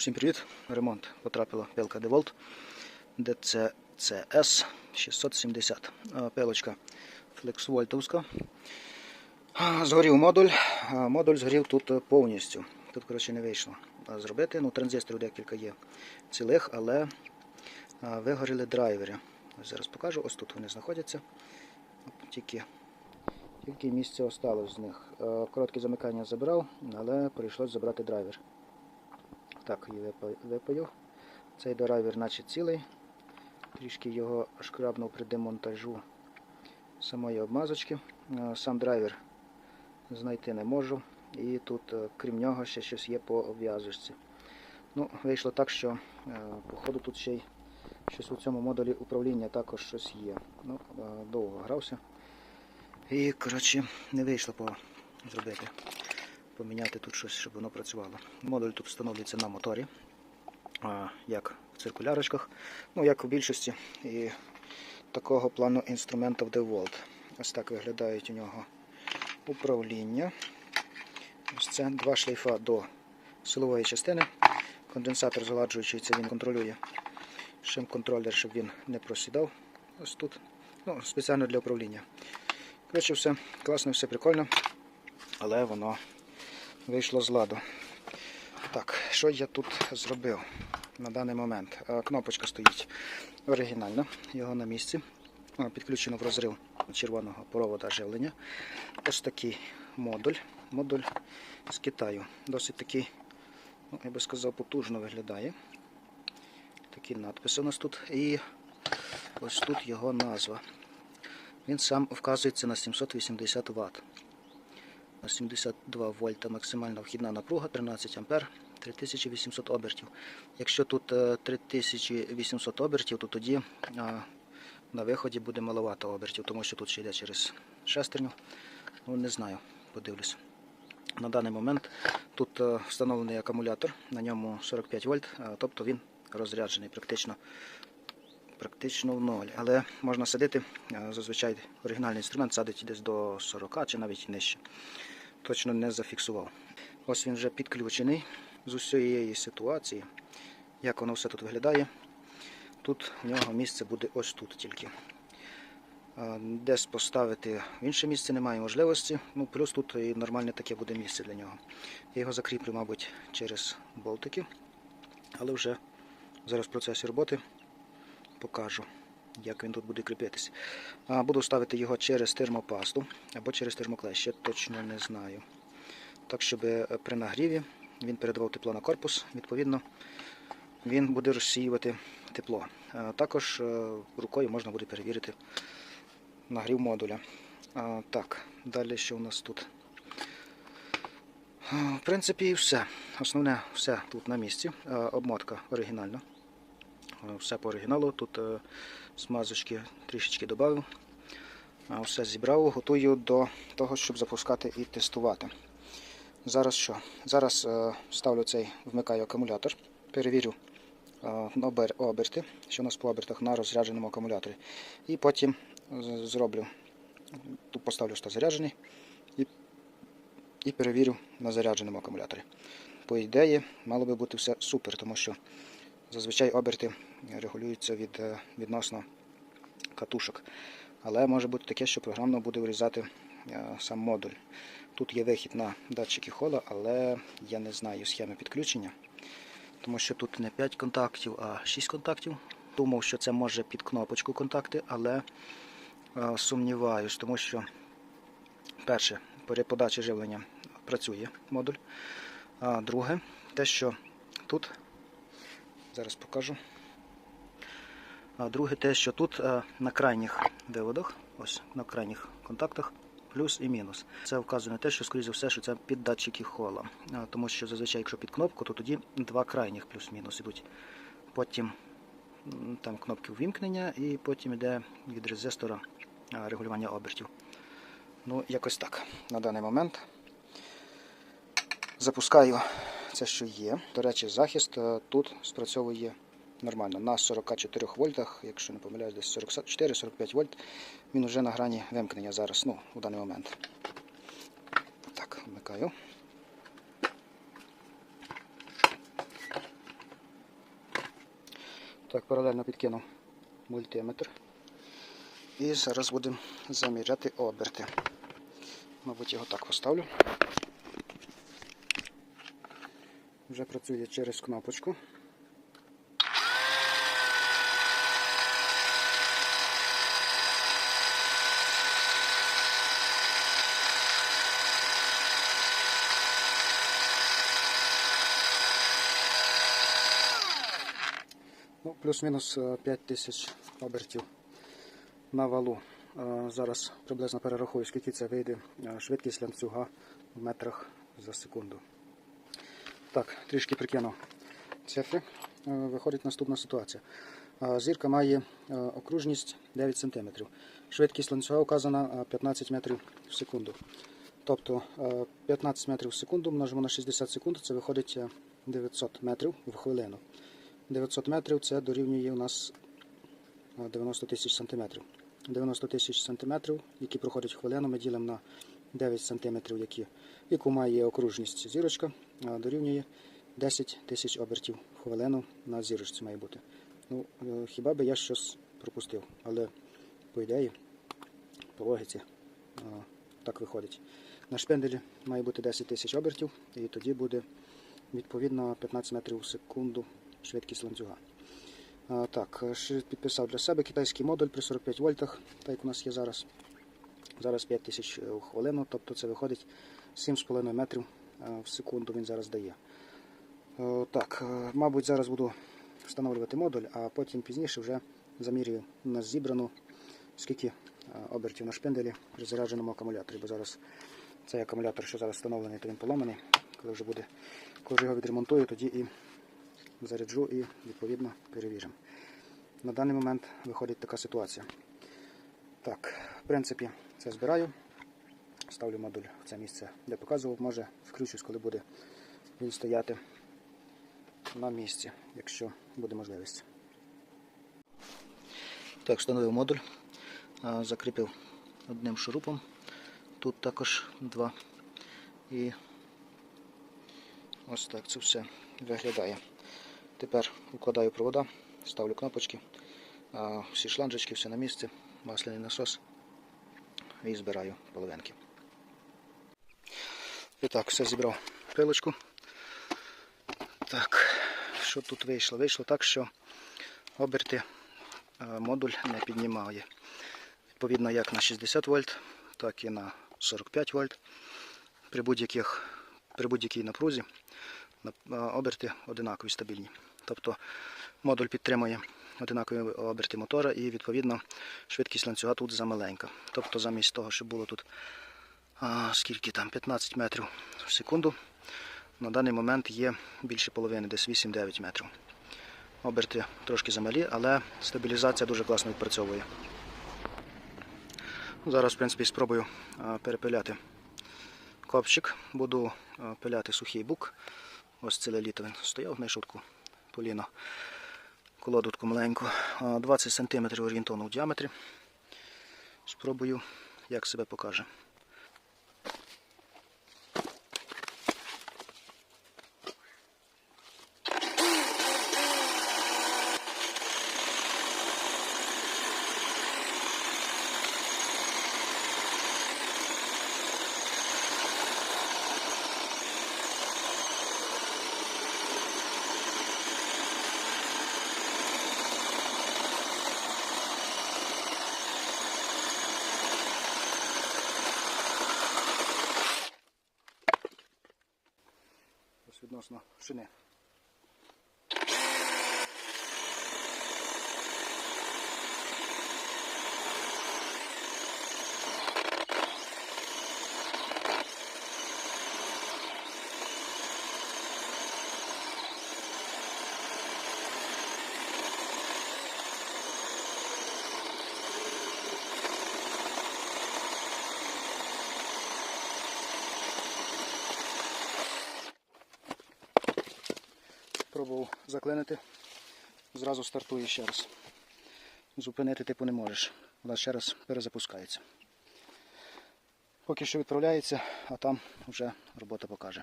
Всім привіт! Ремонт потрапила пилка DeWalt DCCS 670. А, Пилочка флексвольтовська. Згорів модуль. Модуль згорів тут повністю. Тут, коротше, не вийшло зробити. Ну, транзисторів декілька є цілих, але вигоріли драйвери. Зараз покажу. Ось тут вони знаходяться. Тільки, тільки місце осталось з них. Коротке замикання забрав, але прийшлось забрати драйвер. Так, її випаю. Цей драйвер наче цілий. Трішки його шкрабнув при демонтажу самої обмазочки. Е, Сам драйвер знайти не можу. І тут, е, крім нього, ще щось є по обв'язочці. Ну, вийшло так, що е, походу тут ще й щось у цьому модулі управління також щось є. Ну, довго грався. І, коротше, не вийшло зробити. Поміняти тут щось, щоб воно працювало. Модуль тут встановлюється на моторі, як в циркулярочках, ну як у більшості і такого плану інструментів DeWalt. Ось так виглядають у нього управління. Ось це два шлейфа до силової частини. Конденсатор згладжуючий, він контролює шим-контролер, щоб він не просідав. Ось тут. Ну, спеціально для управління. Коротше, все класно, все прикольно, але воно вийшло з ладу. Так, що я тут зробив на даний момент? Е, Кнопочка стоїть оригінальна, його на місці. Е, Підключено в розрив червоного провода живлення. Ось такий модуль. Модуль з Китаю. Досить такий, ну, я би сказав, потужно виглядає. Такі надписи у нас тут. І ось тут його назва. Він сам вказується на 780 Вт. На 72 вольта максимальна вхідна напруга, 13 ампер, 3800 обертів. Якщо тут е, 3800 обертів, то тоді на виході буде маловато обертів, тому що тут ще йде через шестерню. Ну, не знаю, подивлюсь. На даний момент тут е, встановлений акумулятор, на ньому 45 вольт, е, тобто він розряджений практично практично в ноль. Але можна садити, е, зазвичай оригінальний інструмент садить десь до 40 чи навіть нижче. Точно не зафіксував. Ось він вже підключений з усієї ситуації. Як воно все тут виглядає. Тут в нього місце буде ось тут тільки. Десь поставити в інше місце немає можливості. Ну, плюс тут і нормальне таке буде місце для нього. Я його закріплю, мабуть, через болтики. Але вже зараз в процесі роботи покажу, як він тут буде кріпитись. Буду ставити його через термопасту або через термоклей, ще точно не знаю. Так, щоб е, при нагріві він передавав тепло на корпус, відповідно, він буде розсіювати тепло. Також е, рукою можна буде перевірити нагрів модуля. Так, далі що у нас тут? В принципі, і все. Основне все тут на місці. Обмотка оригінальна. Е, Все по оригіналу. Тут е, смазочки трішечки додав. Все зібрав, готую до того, щоб запускати і тестувати. Зараз що? Зараз е, ставлю цей, вмикаю акумулятор, перевірю е, оберти, що у нас по обертах на розрядженому акумуляторі. І потім зроблю, тут поставлю, що заряджений, і, і перевірю на зарядженому акумуляторі. По ідеї, мало би бути все супер, тому що Зазвичай оберти регулюються від, е, відносно катушок. Але може бути таке, що програмно буде вирізати е, сам модуль. Тут є вихід на датчики хола, але я не знаю схеми підключення, тому що тут не 5 контактів, а 6 контактів. Думав, що це може під кнопочку контакти, але е, сумніваюсь, тому що перше, при подачі живлення працює модуль. А друге, те, що тут Зараз покажу. А друге те, що тут е, на крайніх виводах, ось на крайніх контактах, плюс і мінус. Це вказує на те, що, скоріше за все, що це під датчики хола. Тому що зазвичай, якщо під кнопку, то тоді два крайніх плюс-мінус ідуть. Потім там кнопки ввімкнення і потім йде від резистора регулювання обертів. Ну, якось так. На даний момент запускаю це, що є. До речі, захист е, тут спрацьовує нормально. На 44 вольтах, якщо не помиляюсь, десь 44-45 вольт. Він вже на грані вимкнення зараз, ну, у даний момент. Так, вмикаю. Так, паралельно підкинув мультиметр. І зараз будемо заміряти оберти. Мабуть, його так поставлю. Вже працює через кнопочку. Ну, плюс-мінус 5 тисяч обертів на валу. Е, Зараз приблизно перерахую, скільки це вийде е, швидкість ланцюга в метрах за секунду. Так, трішки прикинув цифри. Е, Виходить наступна ситуація. Е, Зірка має е, окружність 9 см. Швидкість ланцюга вказана е, 15 метрів в секунду. Тобто е, 15 метрів в секунду множимо на 60 секунд, це виходить е, 900 метрів в хвилину. 900 метрів це дорівнює у нас е, 90 тисяч сантиметрів. 90 тисяч сантиметрів, які проходять хвилину, ми ділимо на 9 сантиметрів, яку має окружність зірочка, дорівнює 10 тисяч обертів в хвилину на зірочці має бути. Ну, е, хіба би я щось пропустив, але по ідеї, по логіці, е, так виходить. На шпенделі має бути 10 тисяч обертів, і тоді буде відповідно 15 метрів в секунду швидкість ланцюга. Так, підписав для себе китайський модуль при 45 вольтах, так як у нас є зараз. Зараз 5 тисяч в хвилину, тобто це виходить 7,5 метрів е, в секунду він зараз дає. Е, Так, е, мабуть, зараз буду встановлювати модуль, а потім пізніше вже замірюю на зібрану, скільки е, обертів на шпинделі при зарядженому акумуляторі, бо зараз цей акумулятор, що зараз встановлений, то він поломаний. Коли вже буде, коли вже його відремонтую, тоді і заряджу і відповідно перевіримо. На даний момент виходить така ситуація. Так, в принципі, це збираю. Ставлю модуль в це місце, де показував. Може включусь, коли буде він стояти на місці, якщо буде можливість. Так, встановив модуль, закріпив одним шурупом. Тут також два. І ось так це все виглядає. Тепер укладаю провода, ставлю кнопочки, всі шланжечки, все на місці, масляний насос і збираю половинки. І так, все зібрав пилочку. Так, що тут вийшло? Вийшло так, що оберти е, модуль не піднімає. Відповідно, як на 60 вольт, так і на 45 вольт. При, будь-якій напрузі е, оберти одинакові стабільні. Тобто модуль підтримує одинакові оберти мотора і відповідно швидкість ланцюга тут замаленька. Тобто замість того, щоб було тут скільки там 15 метрів в секунду, на даний момент є більше половини, десь 8-9 метрів. Оберти трошки замалі, але стабілізація дуже класно відпрацьовує. Зараз, в принципі, спробую перепиляти копчик. Буду пиляти сухий бук. Ось ціле літо він стояв, знайшов таку поліно колоду таку маленьку. 20 см орієнтовно в діаметрі. Спробую, як себе покаже. Ось відносно шини. Пробував заклинити, зразу стартує ще раз. Зупинити типу не можеш. Вона ще раз перезапускається. Поки що відправляється, а там вже робота покаже.